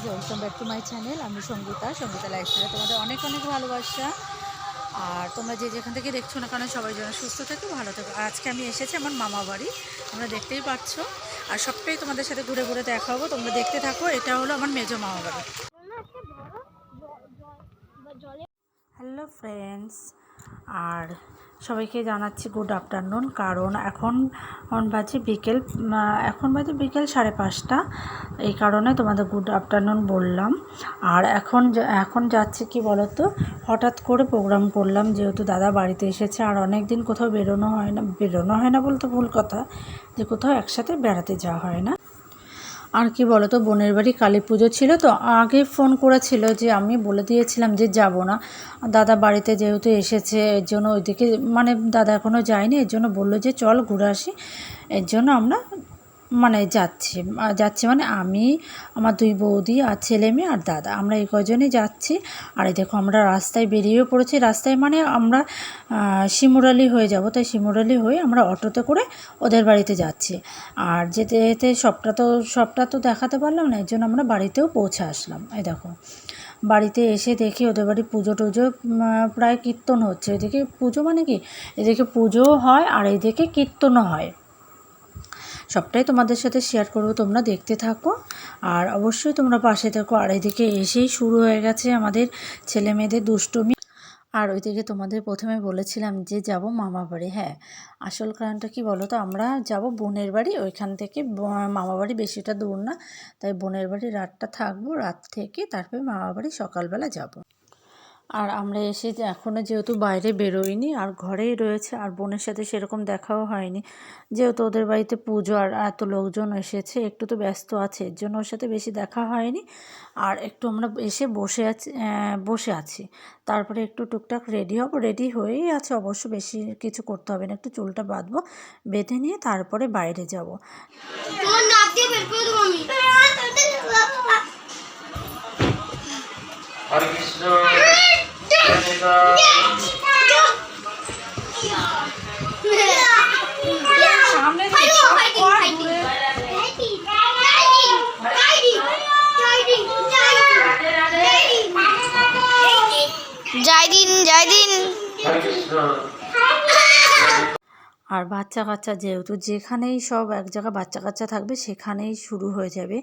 Guys welcome back to my channel আমি সঙ্গীতা সঙ্গীতা লাইফস্টাইলে তোমাদের অনেক অনেক ভালোবাসা। আর তোমরা যে যেখান থেকে দেখছ না কেন সবাই যেন সুস্থ থাকো ভালো থাকো। আজকে আমি এসেছি আমার মামা বাড়ি তোমরা দেখতেই পাচ্ছ। আর সবটাই তোমাদের সাথে ঘুরে ঘুরে দেখা দেখাবো তোমরা দেখতে থাকো এটা হলো আমার মেজো মামা বাড়ি। হ্যালো ফ্রেন্ডস আর সবাইকে জানাচ্ছি গুড আফটারনুন কারণ এখন বাজে বিকেল এখন বাজে বিকেল সাড়ে পাঁচটা, এই কারণে তোমাদের গুড আফটারনুন বললাম। আর এখন এখন যাচ্ছে কি বলতো, হঠাৎ করে প্রোগ্রাম করলাম, যেহেতু দাদা বাড়িতে এসেছে, আর অনেক দিন কোথাও বেরোনো হয় না, বেরোনো হয় না বলতে ভুল কথা, যে কোথাও একসাথে বেড়াতে যাওয়া হয় না। আর কি বলো তো বোনের বাড়ি কালী পুজো ছিল তো, আগে ফোন করেছিল যে আমি বলে দিয়েছিলাম যে যাব না। দাদা বাড়িতে যেহেতু এসেছে, এর জন্য ওইদিকে মানে দাদা এখনও যায়নি, এর জন্য বলল যে চল ঘুরে আসি। এর জন্য আমরা মানে যাচ্ছি যাচ্ছি মানে আমি, আমার দুই বৌদি, আর ছেলে মেয়ে আর দাদা। আমরা এই কজনই যাচ্ছি। আর এই দেখো, আমরা রাস্তায় বেরিয়েও পড়েছি। রাস্তায় মানে আমরা শিমুরালি হয়ে যাব। তাই শিমুরালি হয়ে আমরা অটোতে করে ওদের বাড়িতে যাচ্ছি। আর যেতে যেতে সবটা তো সবটা তো দেখাতে পারলাম না। এর জন্য আমরা বাড়িতেও পৌঁছে আসলাম। এই দেখো, বাড়িতে এসে দেখি ওদের বাড়ি পুজো টুজো প্রায় কীর্তন হচ্ছে। এদিকে পুজো মানে কি? এদিকে পুজোও হয়, আর এদিকে কীর্তনও হয়। সবটাই তোমাদের সাথে শেয়ার করব, তোমরা দেখতে থাকো। আর অবশ্যই তোমরা পাশে থাকো, আর এদিকে এসেই শুরু হয়ে গেছে আমাদের ছেলে মেয়েদের দুষ্টুমি। আর ওইদিকে তোমাদের প্রথমে বলেছিলাম যে যাব মামা বাড়ি হ্যাঁ। আসল কারণটা কি বলো তো আমরা যাব বোনের বাড়ি, ওইখান থেকে মামা বাড়ি বেশিটা দূর না। তাই বোনের বাড়ি রাতটা থাকব, রাত থেকে তারপরে মামা বাড়ি সকালবেলা যাব। আর আমরা এসে যে এখনও যেহেতু বাইরে বেরোইনি আর ঘরেই রয়েছে আর বোনের সাথে সেরকম দেখাও হয়নি। যেহেতু ওদের বাড়িতে পুজো আর এত লোকজন এসেছে একটু তো ব্যস্ত আছে এর জন্য ওর সাথে বেশি দেখা হয়নি। আর একটু আমরা এসে বসে আছি বসে আছি। তারপরে একটু টুকটাক রেডি হব রেডি হয়েই আছে অবশ্য বেশি কিছু করতে হবে না একটু চুলটা বাঁধবো বেঁধে নিয়ে তারপরে বাইরে যাব। হরে কৃষ্ণ। জয় দিন জয় দিন আর বাচ্চা কাচ্চা যেহেতু যেখানেই সব এক জায়গায় বাচ্চা কাচ্চা থাকবে সেখানেই শুরু হয়ে যাবে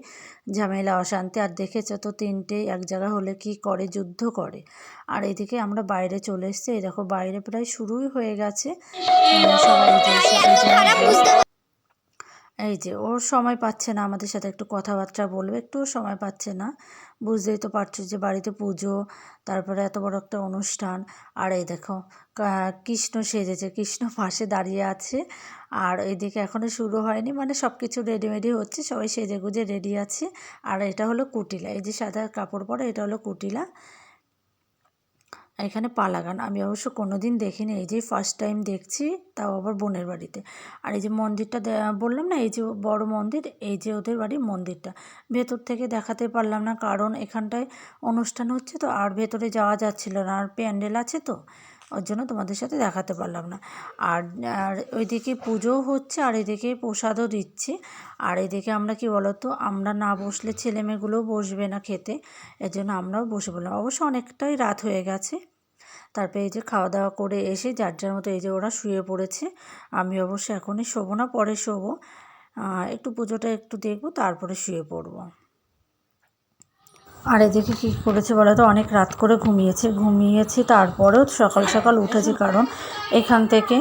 ঝামেলা অশান্তি। আর দেখেছ তো তিনটে এক জায়গা হলে কি করে যুদ্ধ করে। আর এদিকে আমরা বাইরে চলে এসেছি। এই দেখো বাইরে প্রায় শুরুই হয়ে গেছে। সবাই এই যে ওর সময় পাচ্ছে না আমাদের সাথে একটু কথাবার্তা বলবে একটু সময় পাচ্ছে না। বুঝতেই তো পারছ যে বাড়িতে পুজো, তারপরে এত বড় একটা অনুষ্ঠান। আর এই দেখো কৃষ্ণ সেজেছে, কৃষ্ণ পাশে দাঁড়িয়ে আছে। আর এইদিকে এখনও শুরু হয়নি মানে সব কিছু রেডিমেডি হচ্ছে, সবাই সেজে গুজে রেডি আছে। আর এটা হলো কুটিলা, এই যে সাদা কাপড় পরে, এটা হলো কুটিলা। এখানে পালাগান আমি অবশ্য কোনো দিন দেখিনি। এই যে ফার্স্ট টাইম দেখছি, তাও আবার বোনের বাড়িতে। আর এই যে মন্দিরটা বললাম না, এই যে বড় মন্দির, এই যে ওদের বাড়ির মন্দিরটা। ভেতর থেকে দেখাতে পারলাম না, কারণ এখানটায় অনুষ্ঠান হচ্ছে তো, আর ভেতরে যাওয়া যাচ্ছিল না। আর প্যান্ডেল আছে তো ওর জন্য তোমাদের সাথে দেখাতে পারলাম না। আর আর ওইদিকে পুজোও হচ্ছে আর এদিকে প্রসাদও দিচ্ছে। আর এদিকে আমরা কি বলতো, আমরা না বসলে ছেলে মেয়েগুলোও বসবে না খেতে এর জন্য আমরাও বসে পড়লাম। অবশ্য অনেকটাই রাত হয়ে গেছে। তারপরে এই যে খাওয়া দাওয়া করে এসে যার যার মতো এই যে ওরা শুয়ে পড়েছে, আমি অবশ্য এখনই শোবো না, পরে শোবো। একটু পুজোটা একটু দেখব, তারপরে শুয়ে পড়ব। আর এদিকে কী করেছে বলো তো? অনেক রাত করে ঘুমিয়েছে। ঘুমিয়েছি তারপরেও সকাল সকাল উঠেছি কারণ এখান থেকে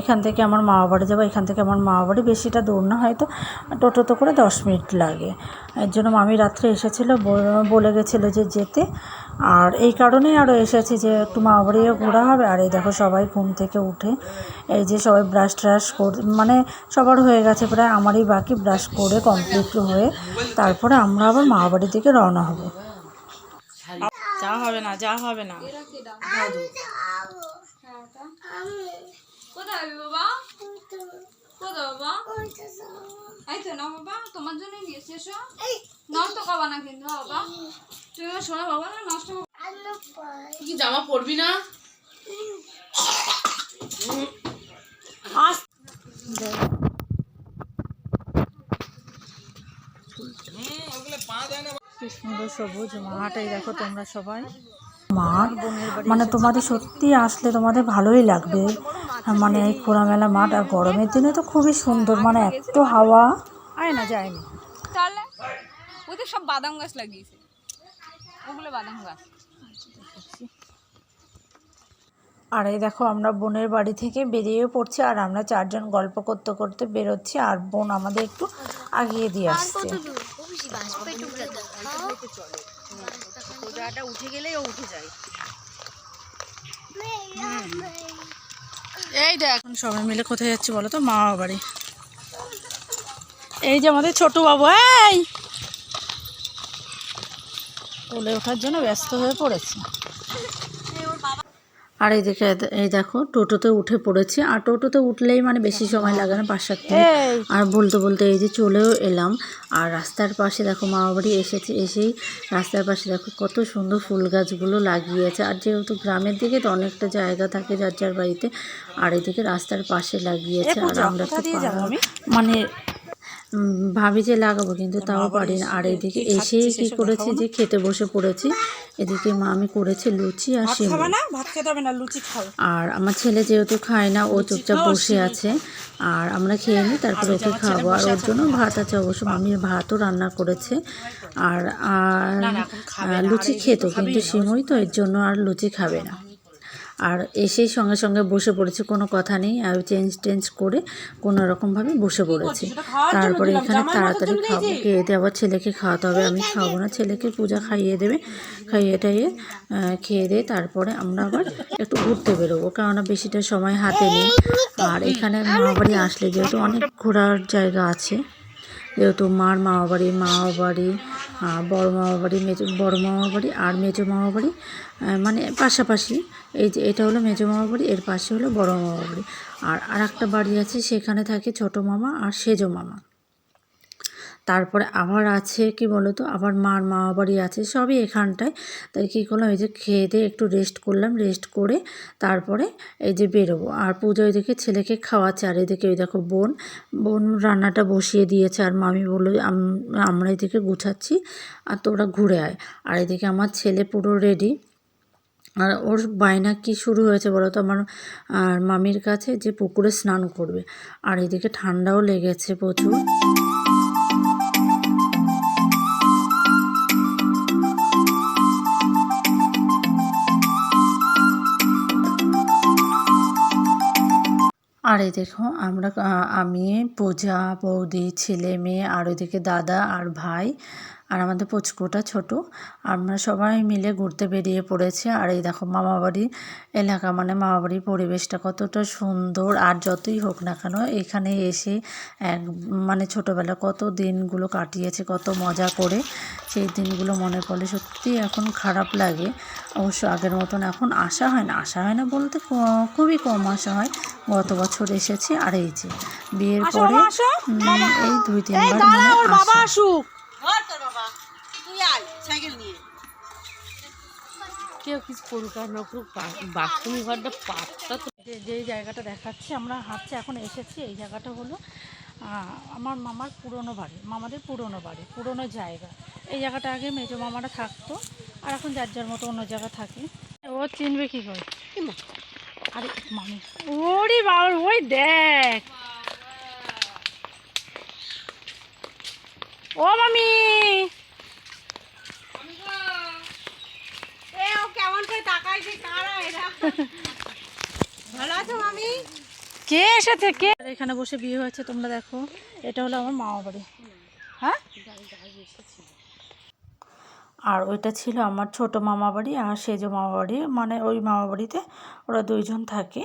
এখান থেকে আমার মামা বাড়ি যাব। এখান থেকে আমার মামা বাড়ি বেশিটা দূর না, হয়তো টোটোতে করে দশ মিনিট লাগে। এর জন্য মামি রাত্রে এসেছিল বলে গেছিল যে যেতে। আর এই কারণেই আরও এসেছি যে একটু মামা বাড়িও ঘোরা হবে। আর এই দেখো সবাই ঘুম থেকে উঠে এই যে সবাই ব্রাশ ট্রাশ করে মানে সবার হয়ে গেছে প্রায় আমারই বাকি ব্রাশ করে কমপ্লিট হয়ে তারপরে আমরা আবার বাড়ির দিকে রওনা হব। যা হবে না যা হবে না। কোথায় বাবা? কোথায় বাবা? এই তো না বাবা তোমার জন্য নিয়েছি এসো নষ্ট করবা না কিন্তু বাবা। না না দেখো তোমরা সবাই মাঠ মানে তোমাদের সত্যি আসলে তোমাদের ভালোই লাগবে। মানে এই খোলামেলা মাঠ আর গরমের দিনে তো খুবই সুন্দর মানে এত হাওয়া। আয় না, যায়নি। তাহলে ওদের সব বাদাম গাছ লাগিয়েছে। ওগুলো বাদাম গাছ। আর এই দেখো আমরা বোনের বাড়ি থেকে বেরিয়ে পড়ছি আর আমরা চারজন গল্প করতে করতে বেরোচ্ছি আর বোন আমাদের একটু আগিয়ে দিয়ে আসছে। এই দেখ এখন সবাই মিলে কোথায় যাচ্ছি বলো তো? মা বাড়ি। এই যে আমাদের ছোট বাবু এই! কোলে ওঠার জন্য ব্যস্ত হয়ে পড়েছে। আর এই দেখে এই দেখো টোটোতে উঠে পড়েছি। আর টোটোতে উঠলেই মানে বেশি সময় লাগে না পাঁচ সাত আর বলতে বলতে এই যে চলেও এলাম। আর রাস্তার পাশে দেখো মামা বাড়ি এসেছে এসেই রাস্তার পাশে দেখো কত সুন্দর ফুল গাছগুলো লাগিয়েছে। আর যেহেতু গ্রামের দিকে তো অনেকটা জায়গা থাকে যার যার বাড়িতে আর এদিকে রাস্তার পাশে লাগিয়েছে। আর আমরা তো মানে ভাবি যে লাগাবো কিন্তু তাও পারি না। আর এদিকে এসেই কি করেছি যে খেতে বসে পড়েছি। এদিকে মা আমি করেছি লুচি আর আর আমার ছেলে যেহেতু খায় না ও চুপচাপ বসে আছে। আর আমরা খেয়ে নিই তারপর ওকে খাব আর ওর জন্য ভাত আছে অবশ্য মামির ভাতও রান্না করেছে। আর আর লুচি খেত কিন্তু সিমই তো এর জন্য আর লুচি খাবে না। আর এসেই সঙ্গে সঙ্গে বসে পড়েছে কোনো কথা নেই। আর চেঞ্জ টেঞ্জ করে কোনো রকমভাবে বসে পড়েছে। তারপরে এখানে তাড়াতাড়ি খাব। খেয়ে দিয়ে আবার ছেলেকে খাওয়াতে হবে। আমি খাব না ছেলেকে পূজা খাইয়ে দেবে। খাইয়ে টাইয়ে খেয়ে দিয়ে তারপরে আমরা আবার একটু ঘুরতে বেরোবো। কেননা বেশিটা সময় হাতে নেই। আর এখানে মামাবাড়ি আসলে যেহেতু অনেক ঘোরার জায়গা আছে। যেহেতু মার মামা বাড়ি মামা বাড়ি বড় মামা বাড়ি মেজো, বড় মামা বাড়ি আর মেজো মামা বাড়ি মানে পাশাপাশি এই যে এটা হলো মেজো মামা বাড়ি এর পাশে হলো বড় মামা বাড়ি আর আর একটা বাড়ি আছে, সেখানে থাকে ছোট মামা আর সেজো মামা। তারপরে আবার আছে, কি বলতো আবার মার মামা বাড়ি আছে, সবই এখানটায়। তাই কী করলাম, এই যে খেয়ে দিয়ে একটু রেস্ট করলাম রেস্ট করে তারপরে এই যে বেরোবো। আর পুজো এদিকে ছেলেকে খাওয়াচ্ছে, আর এদিকে ওই দেখো বোন বোন রান্নাটা বসিয়ে দিয়েছে, আর মামি বলল আমরা এদিকে গুছাচ্ছি, আর তোরা ঘুরে আয়। আর এদিকে আমার ছেলে পুরো রেডি আর ওর বায়না কি শুরু হয়েছে বলো তো, আমার, আর মামির কাছে যে পুকুরে স্নান করবে। আর এদিকে ঠান্ডাও লেগেছে প্রচুর। আর এই দেখো আমরা আমি পূজা বৌদি ছেলে মেয়ে আর ওইদিকে দাদা আর ভাই আর আমাদের পুচকুটা ছোট। আমরা সবাই মিলে ঘুরতে বেরিয়ে পড়েছি। আর এই দেখো মামাবাড়ির এলাকা মানে মামাবাড়ির পরিবেশটা কতটা সুন্দর। আর যতই হোক না কেন এখানে এসে এক মানে ছোটোবেলা কত দিনগুলো কাটিয়েছে কত মজা করে। সেই দিনগুলো মনে পড়লে সত্যি এখন খারাপ লাগে। অবশ্য আগের মতন এখন আসা হয় না। আসা হয় না বলতে খুবই কম আসা হয়। গত বছর এসেছি। আর এই যে বিয়ের পরে এই দুই তিনবার মানে আসা কেউ কিছু করুক আর না করুক বাথরুম ঘরটা পাতটা তো যে যেই জায়গাটা দেখাচ্ছি আমরা হাঁটছি এখন এসেছি এই জায়গাটা হলো আমার মামার পুরনো বাড়ি মামাদের পুরনো বাড়ি পুরনো জায়গা। এই জায়গাটা আগে মেজো মামারা থাকতো আর এখন যার যার মতো অন্য জায়গা থাকে। ও চিনবে কি করে? আরে মামি ওরে বাবার ওই দেখ। ও মামি! কে এসেছে? কে? এখানে বসে বিয়ে হয়েছে তোমরা দেখো। এটা হলো আমার মামা বাড়ি। হ্যাঁ? আর ওইটা ছিল আমার ছোট মামা বাড়ি আর সেজো মামা বাড়ি মানে ওই মামা বাড়িতে ওরা দুইজন থাকে।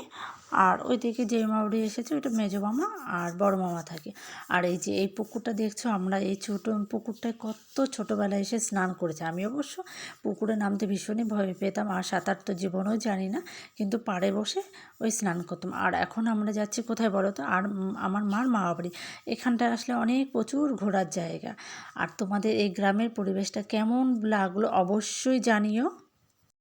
আর ওই ওইদিকে যে মামা এসেছে, ওইটা মেজো মামা আর বড় মামা থাকে। আর এই যে এই পুকুরটা দেখছ, আমরা এই ছোট পুকুরটায় কত ছোটোবেলায় এসে স্নান করেছি। আমি অবশ্য পুকুরে নামতে ভীষণই ভয় পেতাম, আর সাঁতার তো জীবনেও জানি না, কিন্তু পাড়ে বসে ওই স্নান করতাম। আর এখন আমরা যাচ্ছি কোথায় বলো তো? আর আমার মার মামা বাড়ি এখানটায় আসলে অনেক প্রচুর ঘোরার জায়গা। আর তোমাদের এই গ্রামের পরিবেশটা কেমন লাগল অবশ্যই জানিও।